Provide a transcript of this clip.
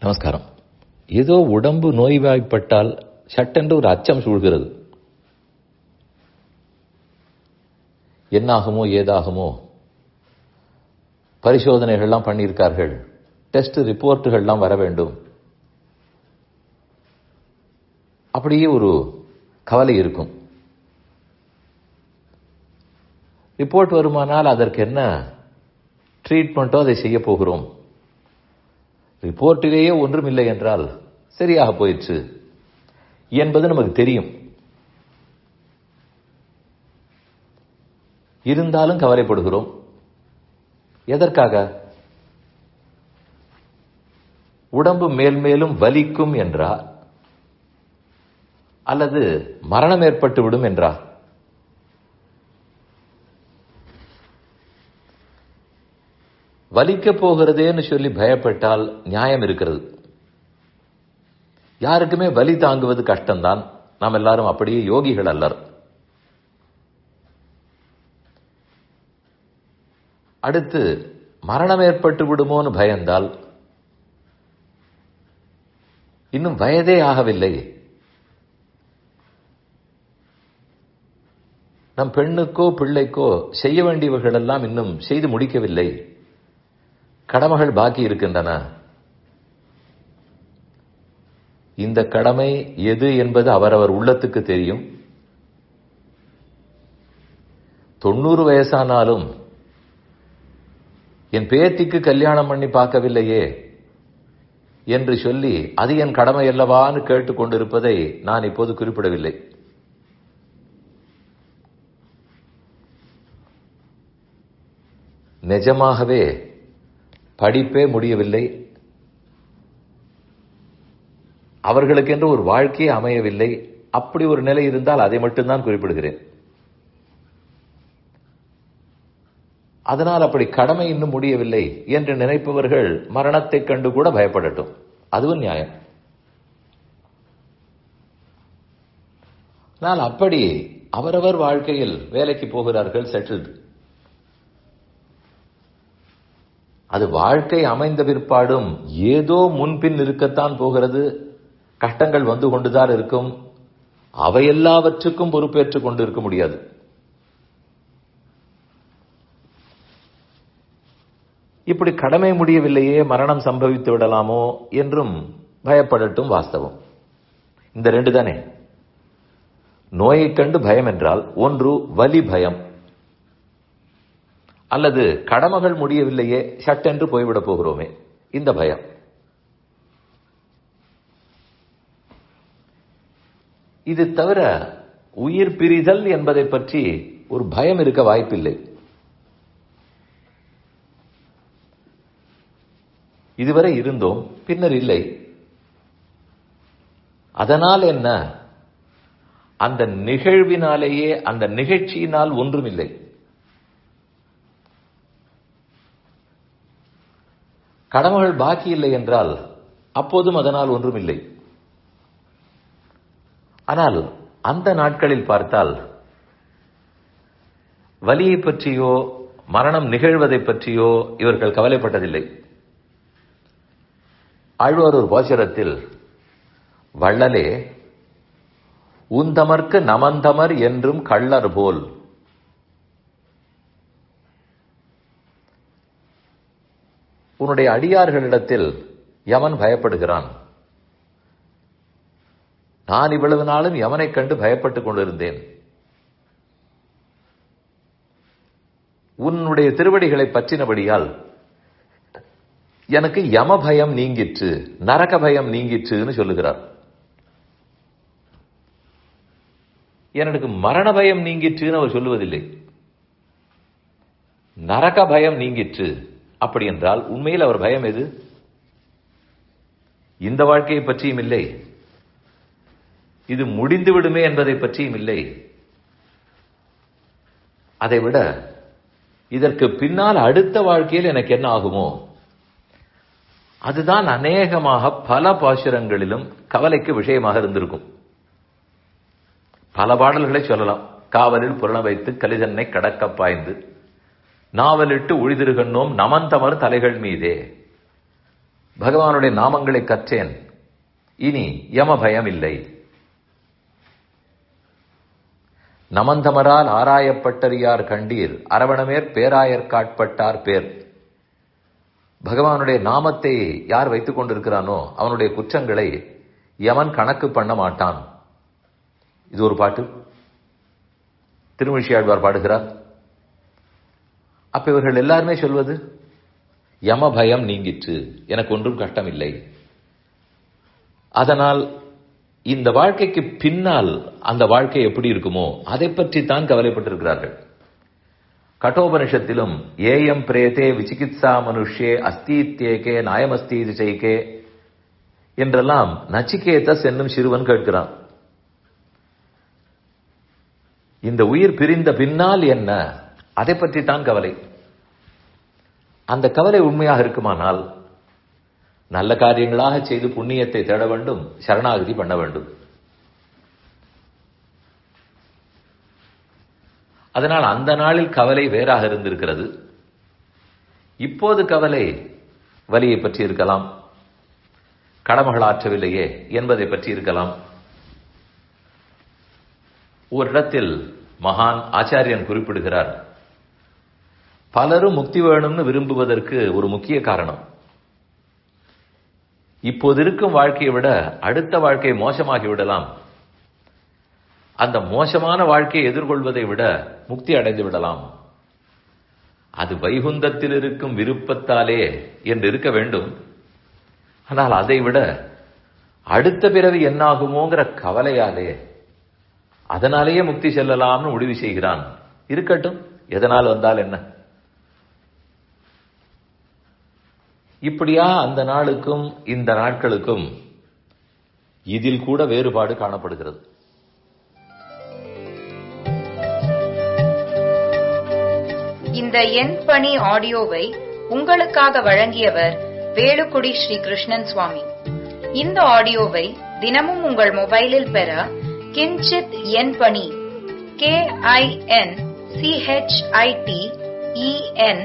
நமஸ்காரம். ஏதோ உடம்பு நோய்வாய்ப்பட்டால் சட்டென்று ஒரு அச்சம் சூழ்கிறது. என்னாகுமோ ஏதாகுமோ? பரிசோதனைகள்லாம் பண்ணியிருக்கார்கள். டெஸ்ட் ரிப்போர்ட்டுகள்லாம் வர வேண்டும். அப்படியே ஒரு கவலை இருக்கும். ரிப்போர்ட் வருமானால் அதற்கு என்ன ட்ரீட்மெண்ட்டோ அதை செய்ய போகிறோம். ரிப்போர்ட்டிலேயே ஒன்றும் இல்லை என்றால் சரியாக போயிடுச்சு என்பது நமக்கு தெரியும். இருந்தாலும் கவலைப்படுகிறோம். எதற்காக? உடம்பு மேல் மேலும் வலிக்கும் என்றா அல்லது மரணம் ஏற்பட்டு விடும் என்றா வலிக்க போகிறதேன்னு சொல்லி பயப்பட்டால் நியாயம் இருக்கிறது. யாருக்குமே வலி தாங்குவது கஷ்டம்தான். நாம் எல்லாரும் அப்படியே யோகிகள் அல்லர். அடுத்து மரணம் ஏற்பட்டு விடுமோன்னு பயந்தால் இன்னும் வயதே ஆகவில்லை. நம் பெண்ணுக்கோ பிள்ளைக்கோ செய்ய வேண்டியவர்கள் எல்லாம் இன்னும் செய்து முடிக்கவில்லை. கடமைகள் பாக்கி இருக்கின்றன. இந்த கடமை எது என்பது அவரவர் உள்ளத்துக்கு தெரியும். தொண்ணூறு வயசானாலும் என் பேத்திக்கு கல்யாணம் பண்ணி பார்க்கவில்லையே என்று சொல்லி அது என் கடமை அல்லவான்னு கேட்டுக்கொண்டிருப்பதை நான் இப்போது குறிப்பிடவில்லை. நிஜமாகவே படிப்பே முடியவில்லை. அவர்களுக்கென்று ஒரு வாழ்க்கையே அமையவில்லை. அப்படி ஒரு நிலை இருந்தால் அதை மட்டும்தான் குறிப்பிடுகிறேன். அதனால் அப்படி கடமை இன்னும் முடியவில்லை என்று நினைப்பவர்கள் மரணத்தைக் கண்டு கூட பயப்படட்டும். அதுவும் நியாயம். ஆனால் அப்படி அவரவர் வாழ்க்கையில் வேலைக்கு போகிறார்கள் செட்டில்டு அது வாழ்க்கை அமைந்த பிற்பாடும் ஏதோ முன்பின் இருக்கத்தான் போகிறது. கஷ்டங்கள் வந்து கொண்டுதான் இருக்கும். அவை எல்லாவற்றுக்கும் பொறுப்பேற்றுக் கொண்டு இருக்க முடியாது. இப்படி கடமை முடியவில்லையே மரணம் சம்பவித்து விடலாமோ என்றும் பயப்படட்டும் வாஸ்தவம். இந்த ரெண்டு தானே? நோயைக் கண்டு பயம் என்றால் ஒன்று வலி பயம் அல்லது கடமைகள் முடியவில்லையே சட்டென்று போய்விடப் போகிறோமே. இந்த பயம். இது தவிர உயிர் பிரிதல் என்பதை பற்றி ஒரு பயம் இருக்க வாய்ப்பில்லை. இதுவரை இருந்தோம் பின்னர் இல்லை. அதனால் என்ன? அந்த நிகழ்வினாலேயே அந்த நிகழ்ச்சியினால் ஒன்றுமில்லை. கடமைகள் பாக்கி இல்லை என்றால் அப்போதும் அதனால் ஒன்றுமில்லை. ஆனால் அந்த நாட்களில் பார்த்தால் வலியை பற்றியோ மரணம் நிகழ்வதை பற்றியோ இவர்கள் கவலைப்பட்டதில்லை. ஆழ்வாரூர் ஒரு பாசுரத்தில் வள்ளலே உந்தமர்க்கு நமந்தமர் என்றும் கள்ளர் போல் உன்னுடைய அடியார்களிடத்தில் யமன் பயப்படுகிறான். நான் இவ்வளவு நாளும் யமனைக் கண்டு பயப்பட்டுக் கொண்டிருந்தேன். உன்னுடைய திருவடிகளை பற்றினபடியால் எனக்கு யம பயம் நீங்கிற்று நரக பயம் நீங்கிற்றுன்னு சொல்லுகிறார். எனக்கு மரண பயம் நீங்கிற்றுன்னு அவர் சொல்லுவதில்லை. நரக பயம் நீங்கிற்று. அப்படி என்றால் உண்மையில் அவர் பயம் எது? இந்த வாழ்க்கையை பற்றியும் இல்லை. இது முடிந்து விடுமே என்பதை பற்றியும் இல்லை. அதைவிட இதற்கு பின்னால் அடுத்த வாழ்க்கையில் எனக்கு என்ன ஆகுமோ? அதுதான் அநேகமாக பல பாசுரங்களிலும் கவலைக்கு விஷயமாக இருந்திருக்கும். பல பாடல்களை சொல்லலாம். காவலில் புரண வைத்து கலிதன்னை கடக்க பாய்ந்து நாவலிட்டு உழிதிருகண்ணோம் நமந்தமர் தலைகள் மீதே. பகவானுடைய நாமங்களை கற்றேன். இனி யம பயம் இல்லை நமந்தமரால் ஆராயப்பட்டறியார் கண்டீர் அரவணமேற் பேராயற்காட்பட்டார் பேர். பகவானுடைய நாமத்தை யார் வைத்துக் கொண்டிருக்கிறானோ அவனுடைய குற்றங்களை யமன் கணக்கு பண்ண மாட்டான். இது ஒரு பாட்டு. திருமிழியாழ்வார் பாடுகிறார். அப்ப இவர்கள் எல்லாருமே சொல்வது யம பயம் நீங்கிற்று. எனக்கு ஒன்றும் கஷ்டமில்லை. அதனால் இந்த வாழ்க்கைக்கு பின்னால் அந்த வாழ்க்கை எப்படி இருக்குமோ அதை பற்றி தான் கவலைப்பட்டிருக்கிறார்கள். கட்டோபனிஷத்திலும் ஏயம் பிரேதே விசிகித்சா மனுஷ்யே அஸ்தீத்யேகே நாயமஸ்தீதி செய்கே என்றெல்லாம் நச்சிகேதஸ் என்னும் சிறுவன் கேட்கிறான். இந்த உயிர் பிரிந்த பின்னால் என்ன அதை பற்றி தான் கவலை. அந்த கவலை உண்மையாக இருக்குமானால் நல்ல காரியங்களாக செய்து புண்ணியத்தை தேட வேண்டும் சரணாகதி பண்ண வேண்டும். அதனால் அந்த நாளில் கவலை வேறாக இருந்திருக்கிறது. இப்போது கவலை வலியை பற்றி இருக்கலாம் கடமைகள் ஆற்றவில்லையே என்பதை பற்றி இருக்கலாம். ஒரு இடத்தில் மகான் ஆச்சாரியன் குறிப்பிடுகிறார் பலரும் முக்தி வேணும்னு விரும்புவதற்கு ஒரு முக்கிய காரணம். இப்போது இருக்கும் வாழ்க்கையை விட அடுத்த வாழ்க்கை மோசமாகி விடலாம். அந்த மோசமான வாழ்க்கையை எதிர்கொள்வதை விட முக்தி அடைந்து விடலாம். அது வைகுந்தத்தில் இருக்கும் விருப்பத்தாலே என்று இருக்க வேண்டும். ஆனால் அதை விட அடுத்த பிறவி என்னாகுமோங்கிற கவலையாலே அதனாலேயே முக்தி செல்லலாம்னு முடிவு செய்கிறான். இருக்கட்டும் எதனால் வந்தால் என்ன? இப்படியா அந்த நாளுக்கும் இந்த நாட்களுக்கும் இதில் கூட வேறுபாடு காணப்படுகிறது. இந்த எண் பணி ஆடியோவை உங்களுக்காக வழங்கியவர் வேலுக்குடி ஸ்ரீ கிருஷ்ணன் சுவாமி. இந்த ஆடியோவை தினமும் உங்கள் மொபைலில் பெற கிஞ்சித் எண் பணி கே ஐ என் சிஹெச்ஐடி இஎன்